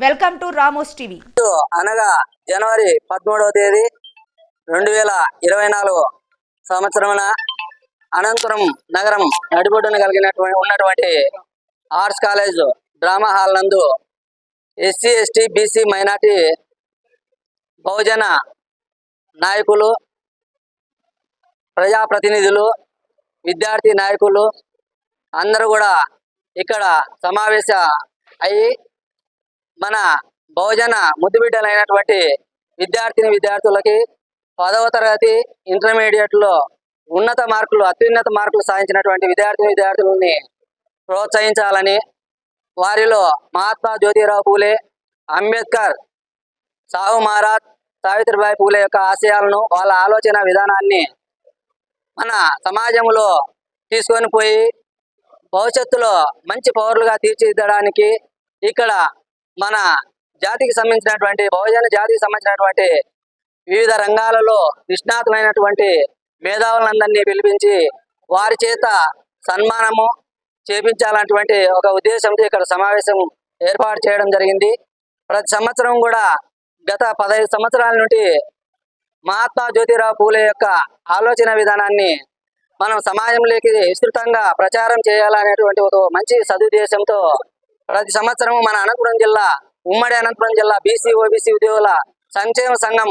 Welcome to Ramos TV. అనగా జనవరి పదమూడవ తేదీ రెండు వేల ఇరవై నాలుగు సంవత్సరమున అనంతపురం నగరం నడిబొడ్డున కలిగినటువంటి ఉన్నటువంటి ఆర్ట్స్ కాలేజ్ డ్రామా హాల్ నందు ఎస్సీ ఎస్టీ బీసీ మైనార్టీ బహుజన నాయకులు ప్రజాప్రతినిధులు విద్యార్థి నాయకులు అందరూ కూడా ఇక్కడ సమావేశ అయ్యి మన బహుజన ముద్దుబిడ్డలైనటువంటి విద్యార్థిని విద్యార్థులకి పదవ తరగతి ఇంటర్మీడియట్లో ఉన్నత మార్కులు అత్యున్నత మార్కులు సాధించినటువంటి విద్యార్థిని విద్యార్థులని ప్రోత్సహించాలని వారిలో మహాత్మా జ్యోతిరావు పూలే అంబేద్కర్ సాహు మహారాజ్ సావిత్రిబాయి పూలే యొక్క ఆశయాలను వాళ్ళ ఆలోచన విధానాన్ని మన సమాజంలో తీసుకొని పోయి భవిష్యత్తులో మంచి పౌరులుగా తీర్చిదిద్దడానికి ఇక్కడ మన జాతికి సంబంధించినటువంటి బహుజన జాతికి సంబంధించినటువంటి వివిధ రంగాలలో నిష్ణాతమైనటువంటి మేధావులందరినీ పిలిపించి వారి చేత సన్మానము చేపించాలన్నటువంటి ఒక ఉద్దేశంతో ఇక్కడ సమావేశం ఏర్పాటు చేయడం జరిగింది. ప్రతి సంవత్సరం కూడా గత పదహైదు సంవత్సరాల నుండి మహాత్మా జ్యోతిరావు పూలే యొక్క ఆలోచన విధానాన్ని మనం సమాజంలోకి విస్తృతంగా ప్రచారం చేయాలనేటువంటి ఒక మంచి సదుద్దేశంతో ప్రతి సంవత్సరం మన అనంతపురం జిల్లా ఉమ్మడి అనంతపురం జిల్లా బీసీ ఓబీసీ ఉద్యోగుల సంక్షేమ సంఘం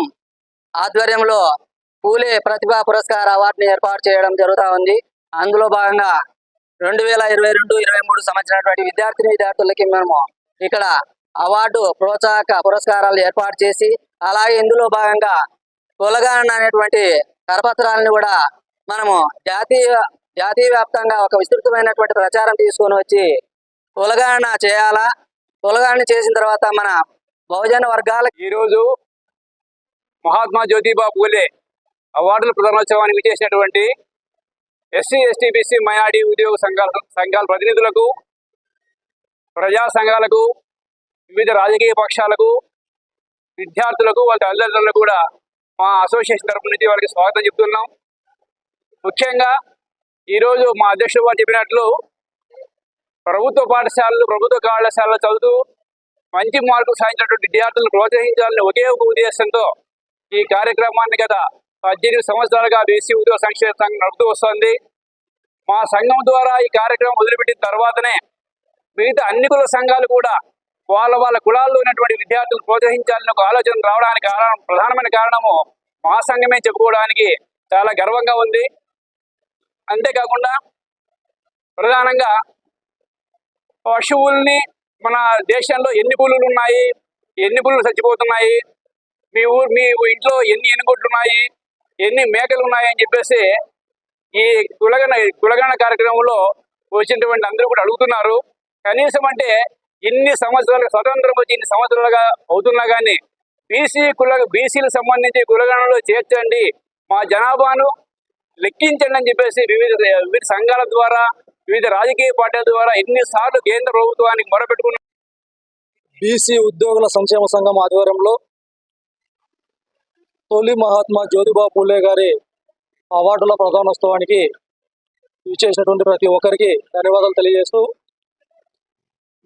ఆధ్వర్యంలో పూలే ప్రతిభా పురస్కార అవార్డుని ఏర్పాటు చేయడం జరుగుతూ ఉంది. అందులో భాగంగా రెండు వేల ఇరవై రెండు ఇరవై మూడు సంవత్సరమైనటువంటి విద్యార్థిని విద్యార్థులకి మేము ఇక్కడ అవార్డు ప్రోత్సాహక పురస్కారాలు ఏర్పాటు చేసి అలాగే ఇందులో భాగంగా కులగాన అనేటువంటి కరపత్రాలను కూడా మనము జాతీయ జాతీయ వ్యాప్తంగా ఒక విస్తృతమైనటువంటి ప్రచారం తీసుకొని వచ్చి కులగాన చేయాలా? కులగాన చేసిన తర్వాత మన బహుజన వర్గాల ఈరోజు మహాత్మా జ్యోతిబా పూలే అవార్డుల ప్రధానోత్సవానికి చేసినటువంటి ఎస్సీ ఎస్టీ బీసీ మైనార్టీ ఉద్యోగ సంఘాల సంఘాల ప్రతినిధులకు ప్రజా సంఘాలకు వివిధ రాజకీయ పక్షాలకు విద్యార్థులకు వాళ్ళ తల్లిదండ్రులకు కూడా మా అసోసియేషన్ తరపు నుంచి వాళ్ళకి స్వాగతం చెప్తున్నాం. ముఖ్యంగా ఈరోజు మా అధ్యక్షుడు వారు చెప్పినట్లు ప్రభుత్వ పాఠశాలలు ప్రభుత్వ కళాశాలలో చదువుతూ మంచి మార్కులు సాధించినటువంటి విద్యార్థులను ప్రోత్సహించాలని ఒకే ఒక ఉద్దేశంతో ఈ కార్యక్రమాన్ని గత పద్దెనిమిది సంవత్సరాలుగా బీసీ ఉద్యోగ సంక్షేమ సంఘం నడుపుతూ వస్తుంది. మా సంఘం ద్వారా ఈ కార్యక్రమం మొదలుపెట్టిన తర్వాతనే మిగతా అన్ని కుల సంఘాలు కూడా వాళ్ళ వాళ్ళ కులాల్లో ఉన్నటువంటి విద్యార్థులను ప్రోత్సహించాలని ఒక ఆలోచన రావడానికి కారణం ప్రధానమైన కారణము మా సంఘమే చెప్పుకోవడానికి చాలా గర్వంగా ఉంది. అంతేకాకుండా ప్రధానంగా పశువుల్ని మన దేశంలో ఎన్ని పులులు ఉన్నాయి? ఎన్ని పులులు చచ్చిపోతున్నాయి? మీ ఊరు మీ ఇంట్లో ఎన్ని ఎనుగొడ్లు ఉన్నాయి ఎన్ని మేకలు ఉన్నాయి అని చెప్పేసి ఈ కులగణ కులగణ కార్యక్రమంలో వచ్చినటువంటి అందరూ కూడా అడుగుతున్నారు. కనీసం అంటే ఇన్ని సంవత్సరాలు స్వతంత్రం వచ్చి ఇన్ని సంవత్సరాలుగా అవుతున్నా కానీ బీసీ కుల బీసీలకు సంబంధించి కులగణలో చేర్చండి. మా జనాభాను లెక్కించండి అని చెప్పేసి వివిధ వివిధ సంఘాల ద్వారా వివిధ రాజకీయ పార్టీల ద్వారా ఎన్నిసార్లు కేంద్ర ప్రభుత్వానికి మొరపెట్టుకున్న బీసీ ఉద్యోగుల సంక్షేమ సంఘం ఆధ్వర్యంలో తొలి మహాత్మా జ్యోతిబా పూలే గారి అవార్డుల ప్రధానోత్సవానికి ఇచ్చేసినటువంటి ప్రతి ఒక్కరికి ధన్యవాదాలు తెలియజేస్తూ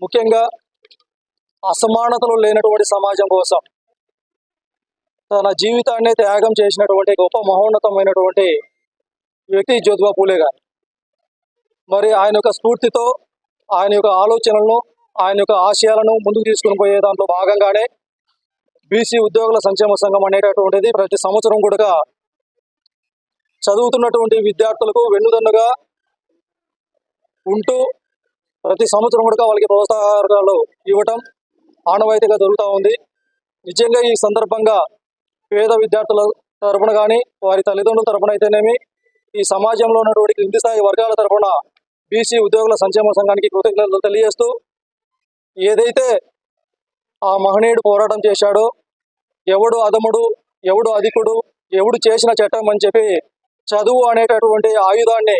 ముఖ్యంగా అసమానతలు లేనటువంటి సమాజం కోసం తన జీవితాన్ని త్యాగం చేసినటువంటి గొప్ప మహోన్నతమైనటువంటి వ్యక్తి జ్యోతిబా పూలే గారు. మరి ఆయన యొక్క స్ఫూర్తితో ఆయన యొక్క ఆలోచనలను ఆయన యొక్క ఆశయాలను ముందుకు తీసుకుని పోయే దాంట్లో భాగంగానే బీసీ ఉద్యోగుల సంక్షేమ సంఘం అనేటటువంటిది ప్రతి సంవత్సరం కూడా చదువుతున్నటువంటి విద్యార్థులకు వెన్నుదన్నుగా ఉంటూ ప్రతి సంవత్సరం కూడా వాళ్ళకి ప్రోత్సాహకాలు ఇవ్వటం ఆనవాయితీగా జరుగుతూ ఉంది. నిజంగా ఈ సందర్భంగా పేద విద్యార్థుల తరపున కానీ వారి తల్లిదండ్రుల తరపున అయితేనేమి ఈ సమాజంలో ఉన్నటువంటి కింది స్థాయి వర్గాల తరపున బీసీ ఉద్యోగుల సంక్షేమ సంఘానికి కృతజ్ఞతలు తెలియజేస్తూ ఏదైతే ఆ మహనీయుడు పోరాటం చేశాడో ఎవడు అదముడు ఎవడు అధికుడు ఎవడు చేసిన చట్టం అని చెప్పి చదువు అనేటటువంటి ఆయుధాన్ని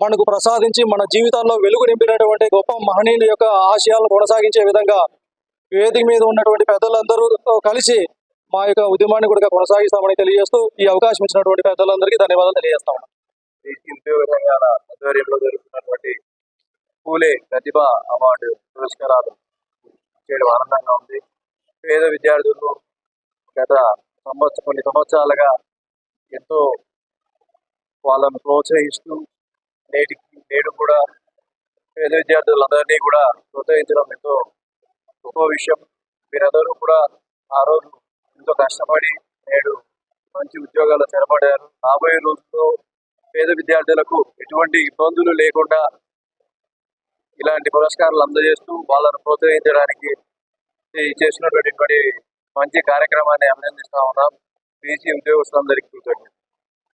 మనకు ప్రసాదించి మన జీవితాల్లో వెలుగు నింపినటువంటి గొప్ప మహనీయుల యొక్క ఆశయాలను కొనసాగించే విధంగా వేదిక మీద ఉన్నటువంటి పెద్దలందరూ కలిసి మా యొక్క ఉద్యమాన్ని కూడా కొనసాగిస్తామని తెలియజేస్తూ ఈ అవకాశం ఇచ్చినటువంటి పెద్దలందరికీ ధన్యవాదాలు తెలియజేస్తాం ఉద్యోగ సంఘాల ఆధ్వర్యంలో జరుగుతున్నటువంటి పూలే ప్రతిభ అవార్డు పురస్కారాలు చేయడం ఆనందంగా ఉంది. పేద విద్యార్థులు గత సంవత్సరం కొన్ని సంవత్సరాలుగా ఎంతో వాళ్ళను ప్రోత్సహిస్తూ నేటికి నేడు కూడా పేద విద్యార్థులందరినీ కూడా ప్రోత్సహించడం ఎంతో గొప్ప విషయం. మీరందరూ కూడా ఆ రోజు ఎంతో కష్టపడి నేడు మంచి ఉద్యోగాలు స్థిరపడారు రాబోయే రోజుల్లో పేద విద్యార్థులకు ఎటువంటి ఇబ్బందులు లేకుండా ఇలాంటి పురస్కారాలు అందజేస్తూ వాళ్ళను ప్రోత్సహించడానికి చేసినటువంటి మంచి కార్యక్రమాన్ని అభినందిస్తా ఉన్నాం. బీసీ ఉద్యోగస్తులందరికీ కృతజ్ఞతలు.